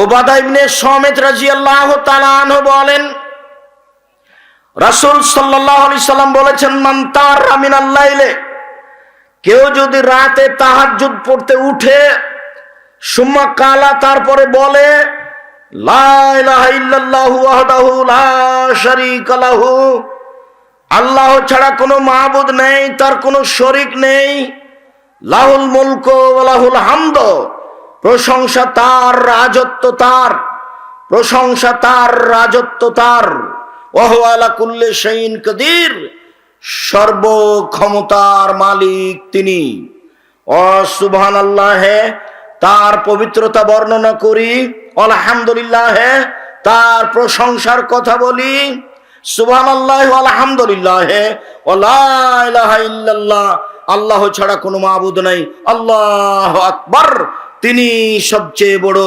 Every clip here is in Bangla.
ওবাদা ইবনে তালান বলেন, রাসূল বলেছেন কেউ যদি রাতে তাহাজ্জুদ পড়তে উঠে, সুম্মা কালা তারপরে বলে আল্লাহ ছাড়া কোনো মাহবুদ নেই, তার কোনো শরিক নেই, লাহুল মুলক লাহুল হামদ। প্রশংসা তার, রাজত্ব তার, প্রশংসা তার, রাজত্ব তার। ওহু আলা কুল্লে শাইইন কদির, সর্বক্ষমতার মালিক তিনি। ও সুবহান তার পবিত্রতা বর্ণনা করি, আলহামদুলিল্লাহ, তার প্রশংসার কথা বলি। সুবহান আল্লাহ আলহামদুলিল্লাহ ইল্লাল্লাহ, আল্লাহ ছাড়া কোনো মাবুদ নাই, আল্লাহ আকবার। তিনি সবচেয়ে বড়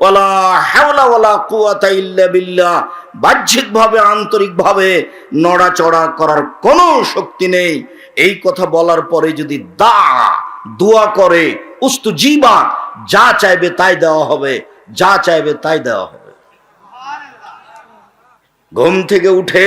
ওলা হাওলা ওলা কুয়াতা ইল্লা বিল্লাহ, বাহ্যিকভাবে, আন্তরিকভাবে নড়াচড়া করার কোনো শক্তি নেই। এই কথা বলার পরে যদি দা, দোয়া করে, উস্তু জীবা, যা চাইবে তাই দেওয়া হবে, যা চাইবে তাই দেওয়া হবে। ঘুম থেকে উঠে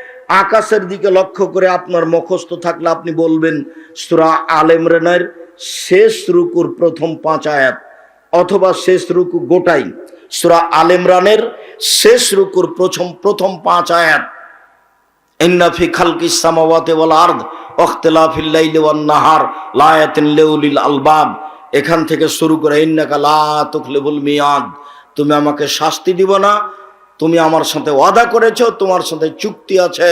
আকাশের দিকে লক্ষ্য করে আপনার মুখস্থ থাকলে আপনি বলবেন, সুরা আল ইমরানের শেষ রুকুর প্রথম পাঁচ আয়াত অথবা শেষ রুকু গোটাই। সুরা আল ইমরানের শেষ রুকুর প্রথম প্রথম পাঁচ আয়াত। ইন্নাফি খালকি সামাওয়াতে ওয়াল আরদ ইখতিলাফিল লাইলি ওয়ান নাহার, লায়াতিন লিউলিল আলবাব। এখান থেকে শুরু করে, ইন্নাকা লা তুখলিবুল মিয়াদ। তুমি আমাকে শাস্তি দিব না তুমি আমার সাথে ওয়াদা করেছ, তোমার সাথে চুক্তি আছে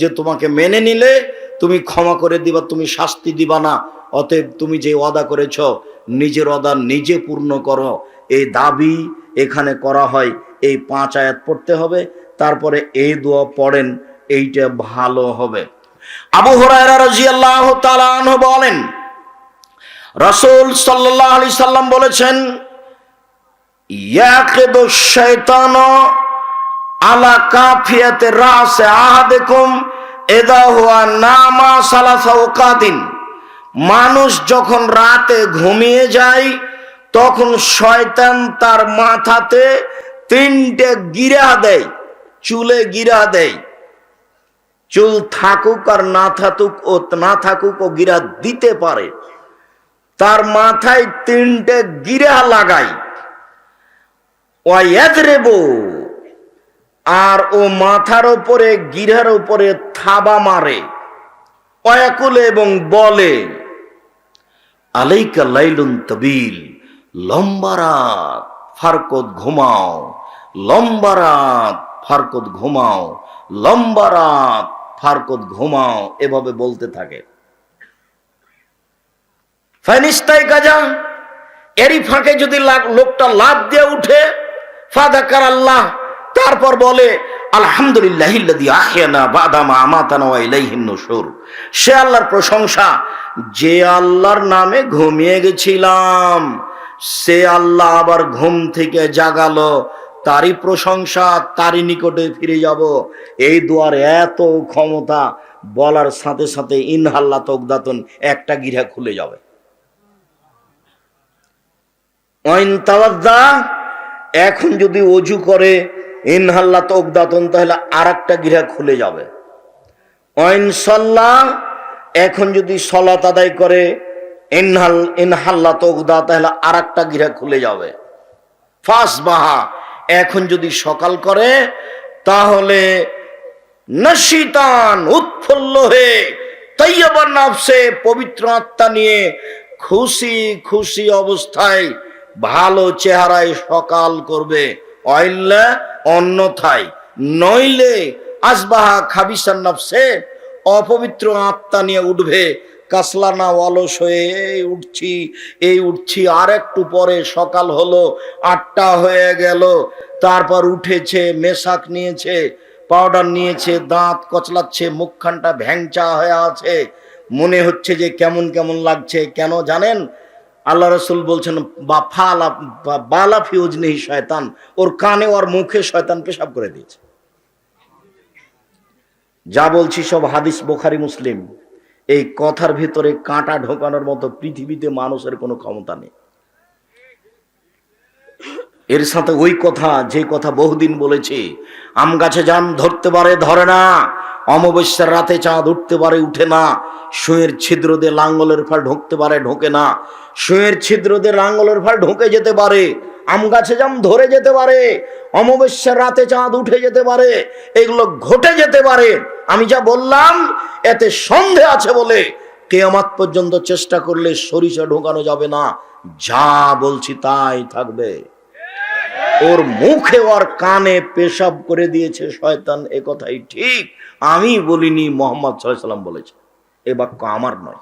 যে তোমাকে মেনে নিলে তুমি ক্ষমা করে দিবা, তুমি শাস্তি দিবা না। অতএব তুমি যে ওয়াদা করেছ, নিজের ওয়াদা নিজে পূর্ণ করো। এই দাবি এখানে করা হয়, এই পাঁচ আয়াত পড়তে হবে, তারপরে এই দোয়া পড়েন, এইটা ভালো হবে। আবু তাআলা আনহু বলেন, রাসূল সাল্লাল্লাহু আলাইহি সাল্লাম বলেছেন ইয়াকিদু শাইতানু আলা কাফিয়াতে রাসে আহাদেকুম এদা হুয়া নামা সালাসা ওকাদিন মানুষ যখন রাতে ঘুমিয়ে যায়, তখন শয়তান তার মাথাতে তিনটে গিরা দেয়, চুলে গিরা দেয়। চুল থাকুক আর না থাকুক ও না থাকুক ও গিরা দিতে পারে। তার মাথায় তিনটে গিরা লাগাই ওয়াইয়াদরেবো আর ও মাথার ওপরে গিরার ওপরে থাবা মারে, অয়াকুলে এবং বলে, আলাইকা লাইলুন তবিল, লম্বা রাত ফারকত ঘুমাও, লম্বা রাত ফারকত ঘুমাও, লম্বা রাত ফারকত ঘুমাও, এভাবে বলতে থাকে। ফাইনিস্তাই গাজা, এরই ফাঁকে যদি লোকটা লাভ দিয়ে উঠে, ফাদাকার আল্লাহ তারপর বলে আলহামদুলিল্লাহ সে আল্লাহর প্রশংসা, যে আল্লাহর নামে ঘুমিয়ে গেছিলাম, সে আল্লাহ আবার ঘুম থেকে জাগালো, তারই প্রশংসা, তারই নিকটে ফিরে যাব। এই দুয়ার এত ক্ষমতা, বলার সাথে সাথে ইনহাল্লা তকদাতন একটা গিরা খুলে যাবে। এখন যদি অজু করে ইনহাল্লা তকদাতন তাহলে আর একটা গৃহ খুলে যাবে। ওয়াইনসাল্লাহ এখন যদি সলাত আদায় করে, ইনহাল ইনহাল্লা তকদা তাহলে আর একটা গৃহ খুলে যাবে। ফাঁস বাহা, এখন যদি সকাল করে, তাহলে নশিতান উৎফুল্ল হয়ে তৈয়বার নাফসে পবিত্র আত্মা নিয়ে খুশি খুশি অবস্থায় ভালো চেহারায় সকাল করবে। অইল্লা অন্যথায় নইলে আসবাহা খাবিসান নাফসে, অপবিত্র আত্মা নিয়ে উঠবে কাসলানা অলস হয়ে উঠছি, এই উঠছি আর একটু পরে সকাল হলো, আটটা হয়ে গেল, তারপর উঠেছে, মেশাক নিয়েছে, পাউডার নিয়েছে, দাঁত কচলাচ্ছে, মুখখানটা ভ্যাংচা হয়ে আছে, মনে হচ্ছে যে কেমন কেমন লাগছে, কেন জানেন? আল্লাহ রসুল বলছেন, বা ফালা বালা ফিউজ নেই শয়তান। ওর কানে, ওর মুখে শয়তান পেশাব করে দিয়েছে। যা বলছি সব হাদিস বোখারি, মুসলিম। এই কথার ভিতরে কাঁটা ঢোকানোর মতো পৃথিবীতে মানুষের কোনো ক্ষমতা নেই। এর সাথে ওই কথা, যে কথা বহুদিন বলেছি, আম গাছে যান ধরতে পারে, ধরে না। অমাবস্যার রাতে চাঁদ উঠতে পারে, উঠে না। শুয়ের ছিদ্র দিয়ে লাঙ্গলের ফাল ঢুকতে পারে, ঢোকে না। শুয়ের ছিদ্র দিয়ে লাঙ্গলের ফাল ঢুকে যেতে পারে, আম গাছে জাম ধরে যেতে পারে। অমাবস্যার রাতে চাঁদ উঠে যেতে পারে, এগুলো ঘটে যেতে পারে। আমি যা বললাম, এতে সন্দেহ আছে বলে কেয়ামাত পর্যন্ত চেষ্টা করলে সরিষা ঢোকানো যাবে না। যা বলছি তাই থাকবে। ওর মুখে ওর কানে পেশাব করে দিয়েছে শয়তান, এ কথাই ঠিক। আমি বলিনি, মোহাম্মদ সাল্লাম বলেছে। এ বাক্য আমার নয়।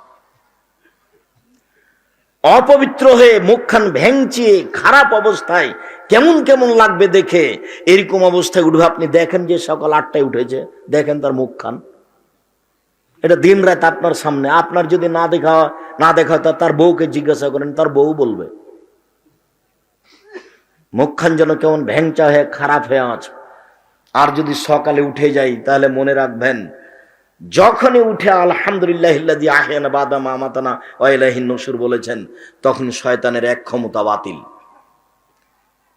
অপবিত্র হয়ে মুখখান ভেঙচিয়ে খারাপ অবস্থায় কেমন কেমন লাগবে দেখে, এরকম অবস্থায় উঠবে। আপনি দেখেন যে সকাল আটটায় উঠেছে, দেখেন তার মুখখান। এটা দিন রাত আপনার সামনে। আপনার যদি না দেখা না দেখা তা তার বউকে জিজ্ঞাসা করেন, তার বউ বলবে। মুখখান যেন কেমন ভ্যাংচা হয়ে, খারাপ হয়ে আছে। আর যদি সকালে উঠে যাই, তাহলে মনে রাখবেন, যখনই উঠে আলহামদুলিল্লাহ ইল্লাযী আহয়ানা বাদা মা মাতানা ওয়া ইলাইহিন নুশুর বলেছেন, তখন শয়তানের এক ক্ষমতা বাতিল।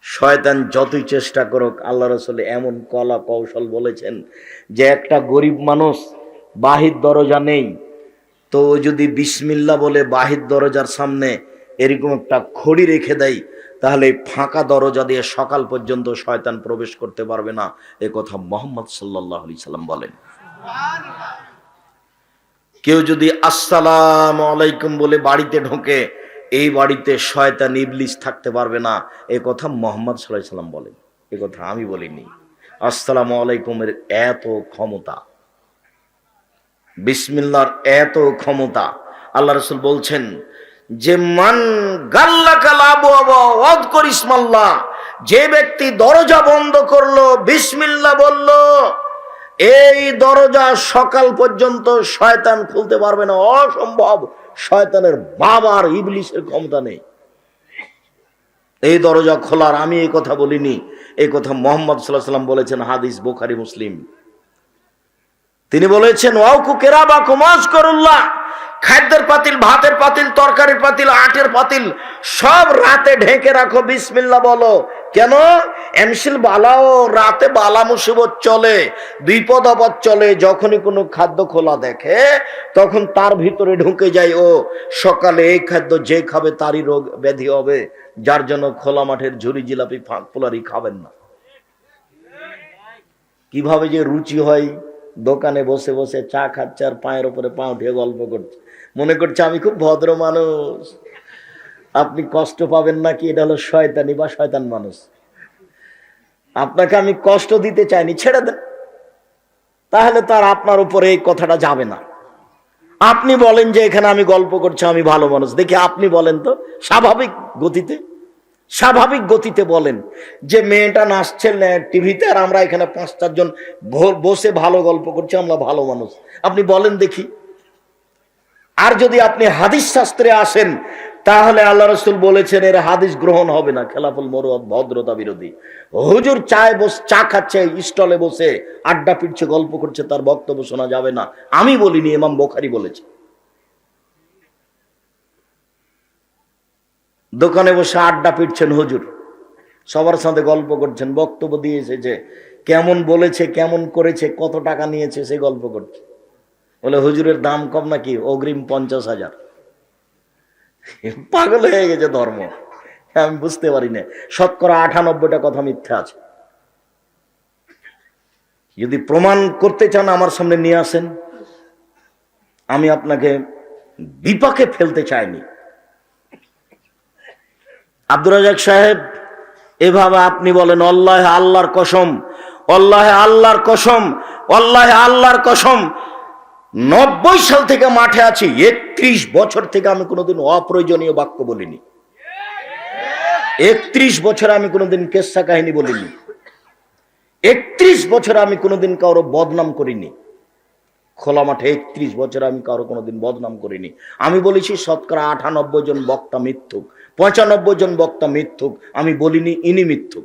শয়তান যতই চেষ্টা করুক আল্লাহ রসুল এমন কলা কৌশল বলেছেন যে একটা গরিব মানুষ বাহির দরজা নেই, তো যদি বিসমিল্লা বলে বাহির দরজার সামনে এরকম একটা খড়ি রেখে দেয়, তাহলে ফাঁকা দরজা দিয়ে সকাল পর্যন্ত শয়তান প্রবেশ করতে পারবে না। এ কথা মোহাম্মদ সাল্লাহ আলি সাল্লাম বলেন। কেউ যদি আসসালাম আলাইকুম বলে বাড়িতে ঢোকে, এই বাড়িতে শয়তান ইবলিস থাকতে পারবে না। এ কথা মোহাম্মদ সাল্লাহ সাল্লাম বলেন। এ কথা আমি বলিনি। আসসালাম আলাইকুমের এত ক্ষমতা, বিসমিল্লার এত ক্ষমতা, আল্লাহ রসুল বলছেন যে মান গাল্লা কালাবদ করিসমাল্লাহ যে ব্যক্তি দরজা বন্ধ করল, বিসমিল্লা বলল, এই দরজা সকাল পর্যন্ত শয়তান খুলতে পারবে না। অসম্ভব, শয়তানের বাবার ইবলিশের ক্ষমতা নেই। এই দরজা খোলার আমি এই কথা বলিনি। এই কথা মোহাম্মদ সাল্লাহ সাল্লাম বলেছেন, হাদিস বোখারি, মুসলিম। তিনি বলেছেন, ওয়াউকু কেরাবা কুমাস করুল্লাহ খাদ্যের পাতিল, ভাতের পাতিল, তরকারির পাতিল, আটের পাতিল, সব রাতে ঢেকে রাখো বিসমিল্লা বলো। কেন? এমসিল বালাও রাতে বালা মুসিবত চলে, বিপদ আপদ চলে, যখনই কোনো খাদ্য খোলা দেখে, তখন তার ভিতরে ঢুকে যায়, ও, সকালে এই খাদ্য যে খাবে তারই রোগ ব্যাধি হবে, যার জন্য খোলা মাঠের ঝুরি জিলাপি ফাঁক পোলারি খাবেন না। কীভাবে যে রুচি হয়, দোকানে বসে বসে চা খাচ্ছে আর পায়ের উপরে পা উঠিয়ে গল্প করছে। মনে করছে আমি খুব ভদ্র মানুষ। আপনি কষ্ট পাবেন নাকি? এটা হলো শয়তানি বা শয়তান মানুষ। আপনাকে আমি কষ্ট দিতে চাইনি, ছেড়ে দেন। তাহলে তার আপনার উপরে এই কথাটা যাবে না। আপনি বলেন যে এখানে আমি গল্প করছি, আমি ভালো মানুষ। দেখি আপনি বলেন তো, স্বাভাবিক গতিতে? স্বাভাবিক গতিতে বলেন যে মেয়েটা নাচছে টিভিতে আর আমরা এখানে পাঁচ চারজন বসে ভালো গল্প করছি, আমরা ভালো মানুষ। আপনি বলেন দেখি। আর যদি আপনি হাদিস শাস্ত্রে আসেন, তাহলে আল্লাহ রসুল বলেছেন, এর হাদিস গ্রহণ হবে না। খেলাফুল মরুয়াদ ভদ্রতা বিরোধী। হুজুর চায় বস, চা খাচ্ছে, স্টলে বসে, আড্ডা পিটছে, গল্প করছে, তার বক্তব্য শোনা যাবে না। আমি বলিনি, ইমাম বোখারি বলেছে। দোকানে বসে আড্ডা পিটছেন হুজুর। সবার সাথে গল্প করছেন, বক্তব্য দিয়ে এসেছে কেমন বলেছে, কেমন করেছে, কত টাকা নিয়েছে, সে গল্প করছে। বলে, হুজুরের দাম কম নাকি? অগ্রিম পঞ্চাশ হাজার। পাগল হয়ে গেছে ধর্ম। আমি বুঝতে পারি না। শতকরা আটানব্বইটা কথা মিথ্যা আছে। যদি প্রমাণ করতে চান, আমার সামনে নিয়ে আসেন। আমি আপনাকে বিপাকে ফেলতে চাইনি। আব্দুর রাজাক সাহেব, এভাবে আপনি বলেন অল্লাহ আল্লাহর কসম অল্লাহ আল্লাহর কসম অল্লাহ আল্লাহর কসম। নব্বই সাল থেকে মাঠে আছি, একত্রিশ বছর থেকে আমি কোনোদিন অপ্রয়োজনীয় বাক্য বলিনি। একত্রিশ বছর আমি কোনোদিন কেসা কাহিনী বলিনি। একত্রিশ বছর আমি কোনোদিন কারও বদনাম করিনি। খোলা মাঠে একত্রিশ বছর আমি কারও কোনোদিন বদনাম করিনি। আমি বলেছি, শতকরা আটানব্বই জন বক্তা মিথ্যুক, পঁচানব্বই জন বক্তা মিথ্যুক, আমি বলিনি ইনি মিথ্যুক।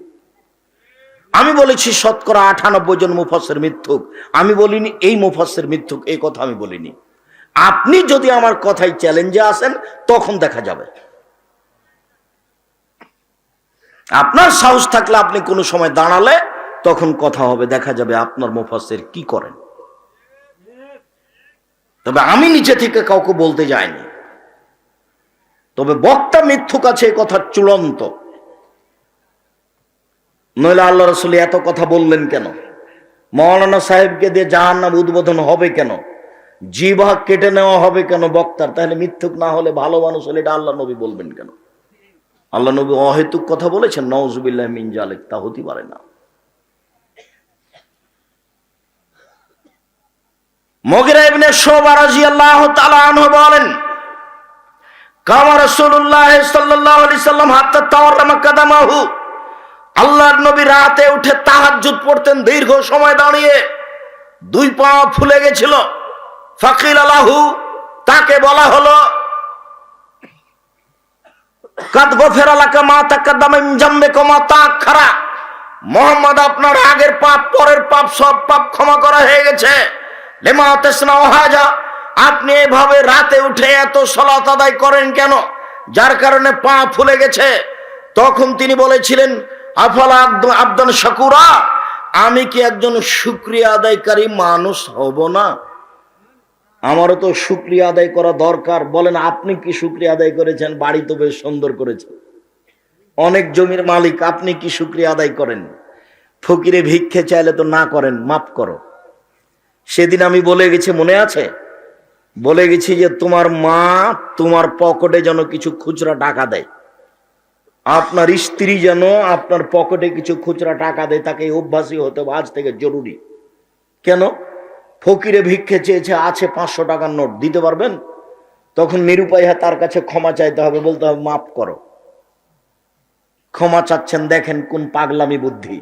আমি বলেছি শতকরা আটানব্বই জন মুফাসের মিথ্যুক আমি বলিনি এই মুফাসের মিথ্যুক এই কথা আমি বলিনি। আপনি যদি আমার কথায় চ্যালেঞ্জে আসেন, তখন দেখা যাবে। আপনার সাহস থাকলে আপনি কোনো সময় দাঁড়ালে, তখন কথা হবে, দেখা যাবে আপনার মুফাসের কি করেন। তবে আমি নিচে থেকে কাউকে বলতে যাইনি। তবে বক্তা মিথ্যুক আছে কথা চূড়ান্ত। নইলে আল্লাহ রসুল এত কথা বললেন কেন? মৌলানা সাহেবকে দিয়ে জাহান নাম উদ্বোধন হবে কেন? জিভা কেটে নেওয়া হবে কেন বক্তার? তাহলে মিথ্যুক না হলে ভালো মানুষ হলে এটা আল্লাহ নবী বলবেন কেন? আল্লাহ নবী অহেতুক কথা বলেছেন নওজুবিল্লাহ মিন জালেক, তা হতে পারে না। মগিরা ইবনে বলেন আল্লাহর নবী রাতে উঠে তাহাজ্জুদ পড়তেন দীর্ঘ সময় দাঁড়িয়ে। দুই পা ফুলে গেছিল। ফাকিল আলাহু, তাকে বলা হলো আলাকা মা কমা মোহাম্মদ, আপনার আগের পাপ, পরের পাপ, সব পাপ ক্ষমা করা হয়ে গেছে। লেমা আপনি এভাবে রাতে উঠে এত সলাত আদায় করেন কেন? যার কারণে পা ফুলে গেছে। তখন তিনি বলেছিলেন আফালা আব্দ- আব্দান শাকুরা? আমি কি একজন শুক্রিয়া আদায়কারী মানুষ হব না? আমারও তো শুক্রিয়া আদায় করা দরকার। বলেন, আপনি কি শুক্রিয়া আদায় করেছেন? বাড়ি তো বেশ সুন্দর করেছেন। অনেক জমির মালিক, আপনি কি শুক্রিয়া আদায় করেন? ফকিরে ভিক্ষে চাইলে তো না করেন, মাফ করো। সেদিন আমি বলে গেছি, মনে আছে? বলে গেছি যে, তোমার মা তোমার পকেটে যেন কিছু খুচরা টাকা দেয়। আপনার স্ত্রী যেন আপনার পকেটে কিছু খুচরা টাকা দেয়, তাকে অভ্যাসী হতে হবে, আজ থেকে জরুরি। কেন? ফকিরে ভিক্ষে চেয়েছে, আছে পাঁচশো টাকার নোট, দিতে পারবেন? তখন নিরুপায় তার কাছে ক্ষমা চাইতে হবে, বলতে হবে, মাফ করো। ক্ষমা চাচ্ছেন, দেখেন কোন পাগলামি বুদ্ধি।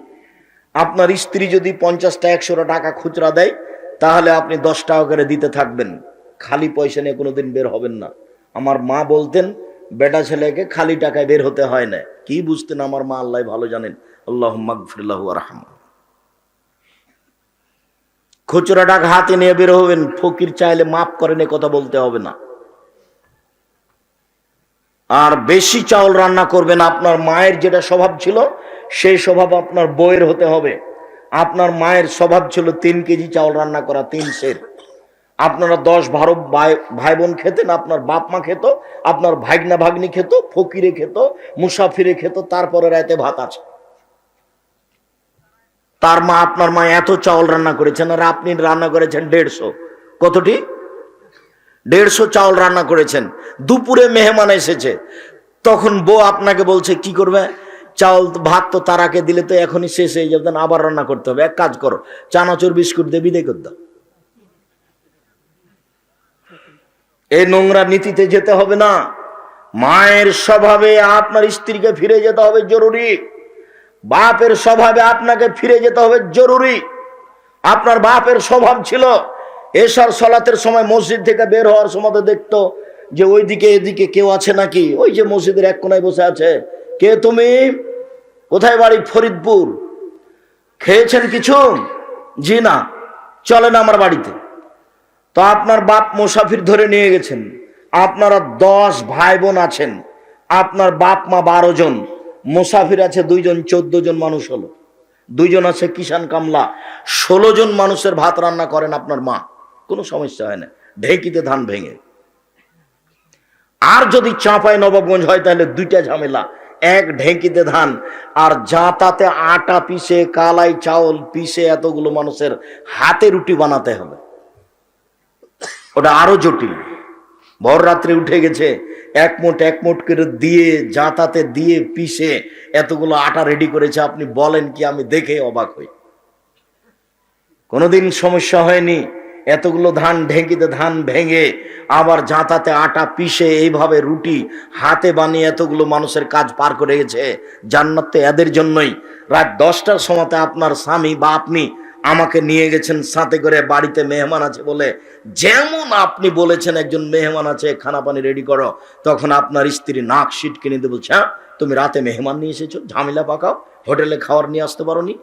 আপনার স্ত্রী যদি পঞ্চাশটা, একশোটা টাকা খুচরা দেয়, তাহলে আপনি দশ টাকা করে দিতে থাকবেন। খালি পয়সা নিয়ে কোনোদিন বের হবেন না। আমার মা বলতেন বেটা ছেলেকে খালি টাকায় বের হতে হয় না। কি বুঝতেন আমার মা আল্লাহ ভালো জানেন? আল্লাহ মাগফিরাহ রাহমা খুচরা টাকা হাতে নিয়ে বের হবেন, ফকির চাইলে মাফ করেন কথা বলতে হবে না। আর বেশি চাউল রান্না করবেন, আপনার মায়ের যেটা স্বভাব ছিল, সেই স্বভাব আপনার বইয়ের হতে হবে। আপনার মায়ের স্বভাব ছিল তিন কেজি চাউল রান্না করা, তিন সের। আপনারা দশ বারো ভাই বোন খেতেন, আপনার বাপ মা খেত, আপনার ভাগনা ভাগ্নি খেত, ফকিরে খেত, মুসাফিরে খেত, তারপরে রাতে ভাত আছে। তার মা আপনার মা এত চাউল রান্না করেছেন, আর আপনি রান্না করেছেন দেড়শো। কতটি? দেড়শো চাউল রান্না করেছেন। দুপুরে মেহমান এসেছে। তখন বউ আপনাকে বলছে, কি করবে? চাউল, ভাত তো তারাকে দিলে তো এখনই শেষ হয়ে যাবেন আবার রান্না করতে হবে। এক কাজ করো, চানাচুর, বিস্কুট দিয়ে করে দাও। এই নোংরা নীতিতে যেতে হবে না। মায়ের স্বভাবে আপনার স্ত্রীকে ফিরে যেতে হবে জরুরি। বাপের স্বভাবে আপনাকে ফিরে যেতে হবে জরুরি। আপনার বাপের স্বভাব ছিল এসার সলাতের সময় মসজিদ থেকে বের হওয়ার সময় তো দেখতো যে ওইদিকে এদিকে কেউ আছে নাকি? ওই যে মসজিদের এক কোনায় বসে আছে। কে তুমি? কোথায় বাড়ি? ফরিদপুর। খেয়েছেন কিছু? জি না। চলেন আমার বাড়িতে। তো আপনার বাপ মুসাফির ধরে নিয়ে গেছেন। আপনারা দশ ভাই বোন আছেন। আপনার বাপ মা বারো জন। মুসাফির আছে দুইজন, চোদ্দ জন মানুষ হলো। দুইজন আছে কিষান কামলা। ষোলো জন মানুষের ভাত রান্না করেন আপনার মা। কোনো সমস্যা হয় না। ঢেকিতে ধান ভেঙে। আর যদি চাঁপাই নবাবগঞ্জ হয় তাহলে দুইটা ঝামেলা। এক ঢেঁকিতে ধান, আর জাঁতাতে আটা পিষে, কালাই চাউল পিষে এতগুলো মানুষের হাতে রুটি বানাতে হবে। ওটা আরও জটিল। ভর রাত্রে উঠে গেছে, এক মোট এক মোট করে দিয়ে জাঁতাতে দিয়ে পিষে এতগুলো আটা রেডি করেছে, আপনি বলেন কি, আমি দেখে অবাক হই। কোনোদিন সমস্যা হয়নি, এতগুলো ধান ঢেঁকিতে ধান ভেঙে, আবার জাঁতাতে আটা পিষে এইভাবে রুটি, হাতে বানিয়ে এতগুলো মানুষের কাজ পার করে গেছে। জান্নাত এদের জন্যই। রাত দশটার সময়তে আপনার স্বামী বা আপনি আমাকে নিয়ে গেছেন সাথে করে বাড়িতে মেহমান আছে বলে যেমন আপনি বলেছেন একজন মেহমান আছে খানা পানি রেডি করো তখন আপনার স্ত্রী নাক সিট কিনে দেবো "হ্যাঁ, তুমি রাতে মেহমান নিয়ে এসেছ ঝামেলা পাকাও হোটেলে খাওয়ার নিয়ে আসতে পারো নি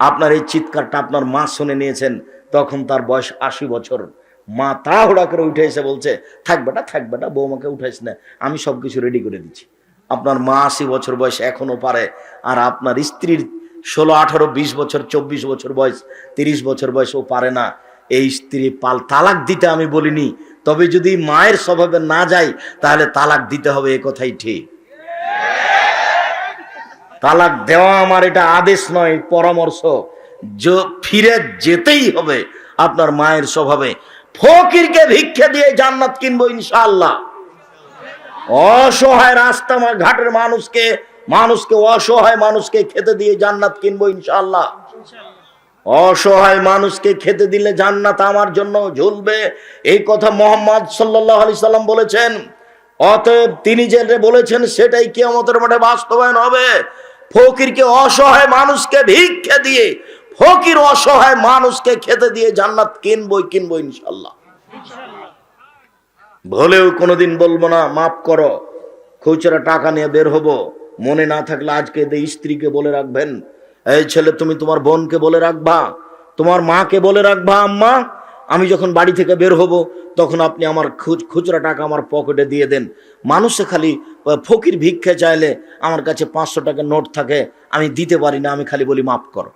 আপনার এই চিৎকারটা আপনার মা শুনে নিয়েছেন তখন তার বয়স আশি বছর। মা তা তাড়াহুড়া করে উঠে এসে বলছে থাক বেটা থাক বেটা বৌমাকে উঠাইস না আমি সব কিছু রেডি করে দিচ্ছি। আপনার মা আশি বছর বয়স এখনও পারে আর আপনার স্ত্রীর ষোলো, আঠারো, বিশ বছর, চব্বিশ বছর বয়স, তিরিশ বছর বয়স ও পারে না। এই স্ত্রী পাল তালাক দিতে আমি বলিনি। তবে যদি মায়ের স্বভাবে না যায়, তাহলে তালাক দিতে হবে, এ কথাই ঠিক। তালাক দেওয়া আমার এটা আদেশ নয়, পরামর্শ। ফিরে যেতেই হবে আপনার মায়ের স্বভাবে। ফকিরকে ভিক্ষে দিয়ে জান্নাত কিনবো ইনশাআল্লাহ। অসহায় রাস্তা ঘাটের মানুষকে মানুষকে অসহায় মানুষকে খেতে দিয়ে জান্নাত কিনবো ইনশাল্লাহ অসহায় মানুষকে খেতে দিলে জান্নাত আমার জন্য ঝুলবে। এই কথা মোহাম্মদ সাল্লাহ আলি সাল্লাম বলেছেন। অতএব তিনি যে বলেছেন, সেটাই কিয়ামতের মাঠে বাস্তবায়ন হবে। ফকিরকে অসহায় মানুষকে ভিক্ষে দিয়ে, ফকির অসহায় মানুষকে খেতে দিয়ে জান্নাত কিনবই কিনবো ইনশাল্লাহ ভুলেও কোনোদিন বলব না, মাফ করো। খুচরা টাকা নিয়ে বের হব। মনে না থাকলে আজকে এদের স্ত্রীকে বলে রাখবেন। এই ছেলে, তুমি তোমার বোনকে বলে রাখবা, তোমার মাকে বলে রাখবা, আম্মা, আমি যখন বাড়ি থেকে বের হব, তখন আপনি আমার খুচ- খুচরা টাকা আমার পকেটে দিয়ে দেন। মানুষে খালি ফকির ভিক্ষে চাইলে আমার কাছে পাঁচশো টাকা নোট থাকে, আমি দিতে পারি না, আমি খালি বলি, মাফ করো।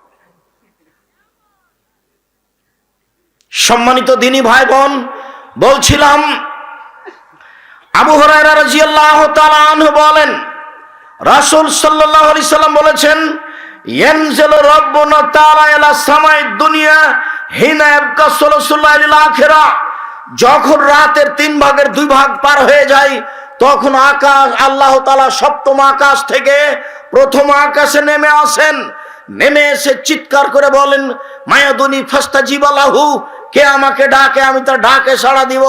সম্মানিত দিনী ভাই বোন, বলছিলাম, আবু আনহু বলেন রাসূল সাল্লাল্লাহু আলাইহি সাল্লাম বলেছেন, ইয়ানজিলু রাব্বুনা তাআলা ইলা সামাই দুনিয়া হিনা ইয়াবকা সুলসুল্লাহ আখিরা। যখন রাতের তিন ভাগের দুই ভাগ পার হয়ে যায়, তখন আকাশ, আল্লাহ তাআলা সপ্তম আকাশ থেকে প্রথম আকাশে নেমে আসেন। নেমে এসে চিৎকার করে বলেন, মায়াদুনি ফাস্তা জিবালাহু কে আমাকে ডাকে? আমি তার ডাকে সাড়া দিব।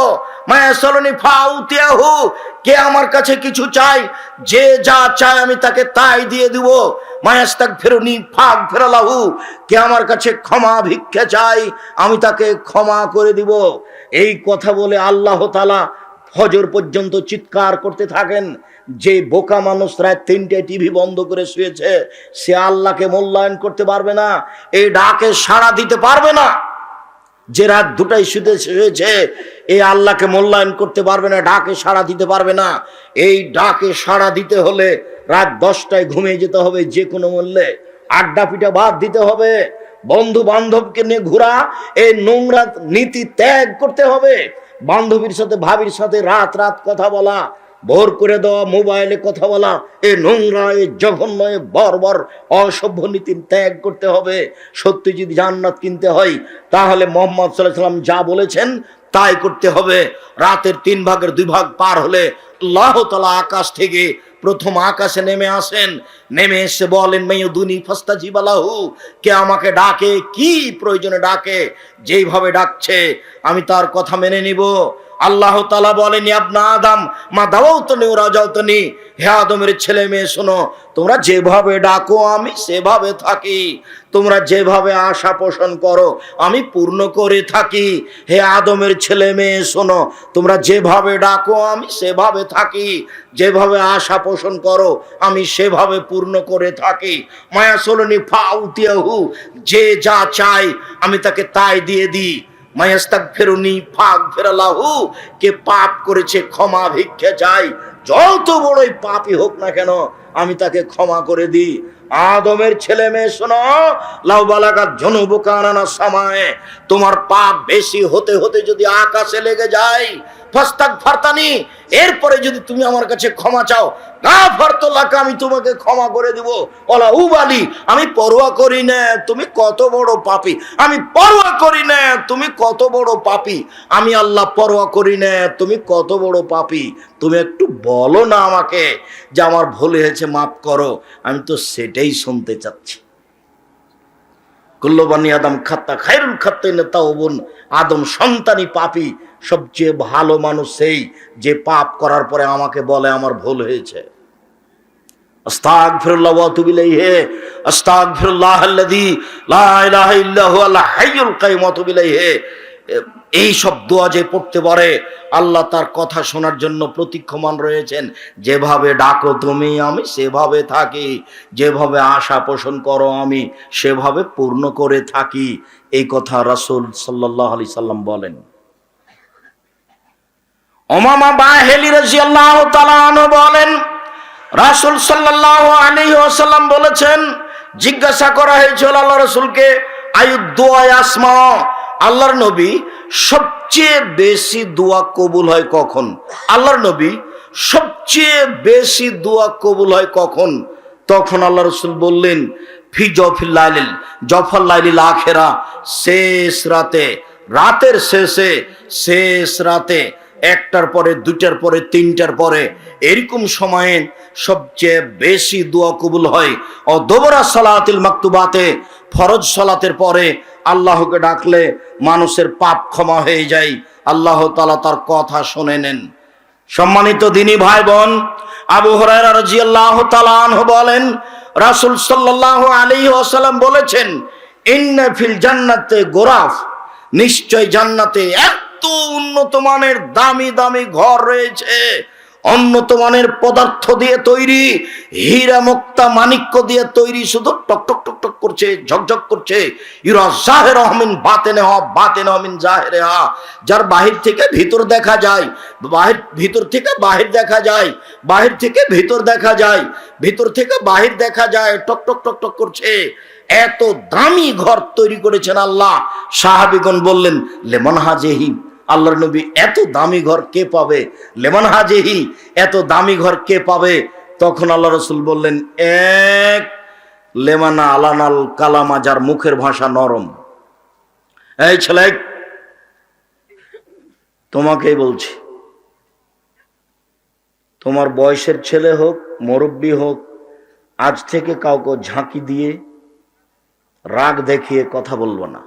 মায়া সলনি ফাউতিয়াহু কে আমার কাছে কিছু চাই যে যা চায় আমি তাকে তাই দিয়ে দিব। মায়াস্তাক ফেরুনি ফাগ ফেরালাহু, কে আমার কাছে ক্ষমা ভিক্ষা চাই আমি তাকে ক্ষমা করে দিব। এই কথা বলে আল্লাহ তালা ফজর পর্যন্ত চিৎকার করতে থাকেন। যে বোকা মানুষ রাত তিনটে টিভি বন্ধ করে শুয়েছে, সে আল্লাহকে মূল্যায়ন করতে পারবে না এই ডাকে সাড়া দিতে পারবে না। যে রাত দুটাই শুতে হয়েছে এই আল্লাহকে মূল্যায়ন করতে পারবে না, ডাকে সাড়া দিতে পারবে না। এই ডাকে সাড়া দিতে হলে রাত দশটায় ঘুমিয়ে যেতে হবে যে কোনো মূল্যে। আড্ডা পিঠা বাদ দিতে হবে, বন্ধু বান্ধবকে নিয়ে ঘোরা, এই নোংরা নীতি ত্যাগ করতে হবে। বান্ধবীর সাথে, ভাবির সাথে রাত রাত কথা বলা ভোর করে দেওয়া মোবাইলে কথা বলা, এ নোংরা, এ জঘন্য, এ বর্বর অসভ্য নীতি ত্যাগ করতে হবে। সত্যি যদি জান্নাত কিনতে হয়, তাহলে মোহাম্মদ সাল্লাহ সাল্লাম যা বলেছেন তাই করতে হবে। রাতের তিন ভাগের দুই ভাগ পার হলে আল্লাহ তালা আকাশ থেকে প্রথম আকাশে নেমে আসেন। নেমে এসে বলেন মেয়ে দুনি ফাস্তা জিবালাহু কে আমাকে ডাকে, কি প্রয়োজনে ডাকে, যেইভাবে ডাকছে, আমি তার কথা মেনে নিব। আল্লাহ তালা বলেনি আপনা আদম, মা দাওয়াও তো নি ওরা যাও তো নি হে আদমের ছেলে মেয়ে, শোনো, তোমরা যেভাবে ডাকো, আমি সেভাবে থাকি। তোমরা যেভাবে আশা পোষণ করো, আমি পূর্ণ করে থাকি। হে আদমের ছেলে মেয়ে, শোনো, তোমরা যেভাবে ডাকো, আমি সেভাবে থাকি। যেভাবে আশা পোষণ করো, আমি সেভাবে পূর্ণ করে থাকি। মায়া সোলনি ফাউতিয়াহু, যে যা চাই আমি তাকে তাই দিয়ে দিই। মায়াস্তাক ফেরুনি ফাগ ফেরালাহু কে পাপ করেছে, ক্ষমা ভিক্ষে চাই। যত বড়ই পাপই হোক না কেন, আমি তাকে ক্ষমা করে দিই। আদমের ছেলে মেয়ে, শোনো লাউবালাকা জনবুকানা সময়, তোমার পাপ বেশি হতে হতে যদি আকাশে লেগে যায় ফাস্তাক ফারতানি এরপরে যদি তুমি আমার কাছে ক্ষমা চাও, না ফারতলাকে, আমি তোমাকে ক্ষমা করে দিব। ওলা উবালি, আমি পরোয়া করি না, তুমি কত বড় পাপি। আমি পরোয়া করি না, তুমি কত বড় পাপি। আমি আল্লাহ পরোয়া করি না, তুমি কত বড় পাপি। তুমি একটু বলো না আমাকে যে আমার ভুল হয়েছে, মাফ করো। আমি তো সেটাই শুনতে চাচ্ছি। কুল্লবানি আদম খাত্তা খায়রুল খাত্তাই তাও বোন, আদম সন্তানই পাপি, সবচেয়ে ভালো মানুষ সেই যে পাপ করার পরে আমাকে বলে আমার ভুল হয়েছে। আস্তাগফিরুল্লাহ ওয়া হে ইলাইহি, আস্তাগফিরুল্লাহ আল্লাযী লা ইলাহা ইল্লা হুয়াল হাইয়ুল কাইয়ুম ওয়া আতুবু ইলাইহি। এই সব দোয়া যে পড়তে পারে, আল্লাহ তার কথা শোনার জন্য প্রতীক্ষমান রয়েছেন। যেভাবে ডাকো তুমি, আমি সেভাবে থাকি। যেভাবে আশা পোষণ করো, আমি সেভাবে পূর্ণ করে থাকি। এই কথা রাসূল সাল্লাল্লাহু আলাইহি সাল্লাম বলেন। ওমামা বাহেলি তাআলা আনহু বলেন, রাসূল সাল্লাল্লাহু আলাইহি ওয়াসাল্লাম বলেছেন, জিজ্ঞাসা করা হয়েছিল আল্লাহ রাসূলকে আয়ুদ্দোয়া আসমা, আল্লাহর নবী সবচেয়ে বেশি দোয়া কবুল হয় কখন? আল্লাহর নবী সবচেয়ে বেশি দোয়া কবুল হয় কখন? তখন আল্লাহ রসুল বললেন, ফি জফিল জফর লাইলিল আখেরা, শেষ রাতে, রাতের শেষে, শেষ রাতে, একটার পরে, দুইটার পরে, তিনটার পরে, এরকম সময়ে সবচেয়ে বেশি দোয়া কবুল হয়। ও দোবরা সালাতিল মাকতুবাতে, ফরজ সালাতের পরে আল্লাহকে ডাকলে মানুষের পাপ ক্ষমা হয়ে যায়। আল্লাহ তালা তার কথা শুনে নেন। সম্মানিত দিনী ভাই বোন আবু হরাইরা রাদিয়াল্লাহু তাআলা আনহু বলেন, রাসূল সাল্লাল্লাহু আলাইহি ওয়াসাল্লাম বলেছেন, ইন্না ফিল জান্নাতে গোরাফ। নিশ্চয় জান্নাতে এত উন্নত মানের দামি দামি ঘর রয়েছে। উন্নত মানের পদার্থ দিয়ে তৈরি হীরা মুক্তা মানিক্য দিয়ে তৈরি, শুধু টক টক টক টক করছে, ঝকঝক করছে। ইরা জাহের আহমিন, বাতেনে হ, বাতেন আহমিন জাহেরে হা। যার বাহির থেকে ভিতর দেখা যায়, বাহির, ভিতর থেকে বাহির দেখা যায়, বাহির থেকে ভিতর দেখা যায়, ভিতর থেকে বাহির দেখা যায়, টক টক টক টক করছে। এত দামি ঘর তৈরি করেছেন আল্লাহ। সাহাবিগণ বললেন, লেমন হাজেহি আল্লাহর নবী, এত দামি ঘর কে পাবে? লেমন হাজেহি, এত দামি ঘর কে পাবে? তখন আল্লাহ রসুল বললেন, এক লেমানা আলানাল কালামা যার মুখের ভাষা নরম। এই ছেলে, তোমাকেই বলছি, তোমার বয়সের ছেলে হোক, মুরব্বী হোক, আজ থেকে কাউকে ঝাঁকি দিয়ে রাগ দেখিয়ে কথা বলব না।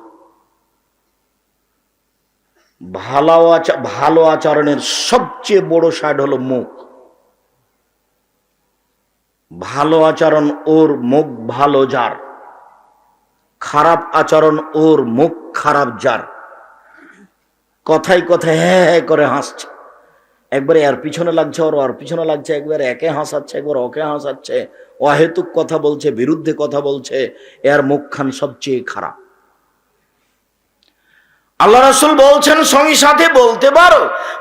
ভালো আচার ভালো আচরণের সবচেয়ে বড় সাইড হলো মুখ। ভালো আচরণ ওর মুখ, ভালো যার। খারাপ আচরণ ওর মুখ, খারাপ যার। কথাই কথায় হ্যাঁ হ্যাঁ করে হাসছে। একবারে এর পিছনে লাগছে ওর ওর পিছনে লাগছে, একবার একে হাসাচ্ছে, একবার ওকে হাসাচ্ছে। অহেতুক কথা বলছে, বিরুদ্ধে কথা বলছে, এর মুখখান সবচেয়ে খারাপ। আল্লাহ রাসুল বলছেন সঙ্গী সাথে বলতে পারো।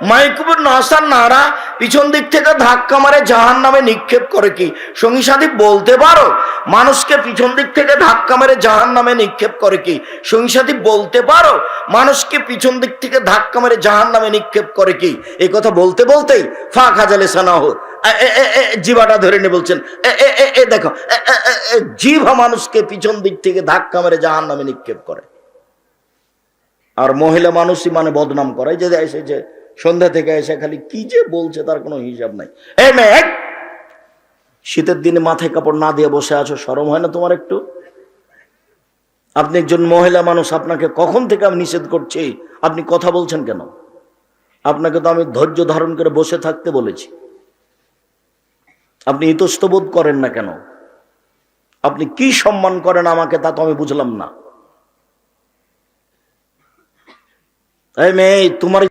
মাইকুবুর নাসার নারা পিছন দিক থেকে ধাক্কা মারে জাহান নামে নিক্ষেপ করে কি? সঙ্গী সাথী বলতে পারো। মানুষকে পিছন দিক থেকে ধাক্কা মেরে জাহান নামে নিক্ষেপ করে কি? সঙ্গী সাথী বলতে পারো। মানুষকে পিছন দিক থেকে ধাক্কা মেরে জাহান নামে নিক্ষেপ করে কি? এই কথা বলতে বলতেই ফাঁক হাজালে সানা হোক জিভাটা ধরে নিয়ে বলছেন এ, এ, এ, এ দেখো এ, এ, এ, এ, জিভা মানুষকে পিছন দিক থেকে ধাক্কা মেরে জাহান নামে নিক্ষেপ করে। আর মহিলা মানুষই মানে বদনাম করে। যে এসে যে সন্ধ্যা থেকে এসে খালি কি যে বলছে তার কোনো হিসাব নাই। শীতের দিনে মাথায় কাপড় না দিয়ে বসে আছো, সরম হয় না তোমার একটু? আপনি একজন মহিলা মানুষ, আপনাকে কখন থেকে আমি নিষেধ করছি? আপনি কথা বলছেন কেন? আপনাকে তো আমি ধৈর্য ধারণ করে বসে থাকতে বলেছি। আপনি ইতস্তবোধ করেন না কেন? আপনি কি সম্মান করেন আমাকে তা তো আমি বুঝলাম না। এই মেয়ে তোমার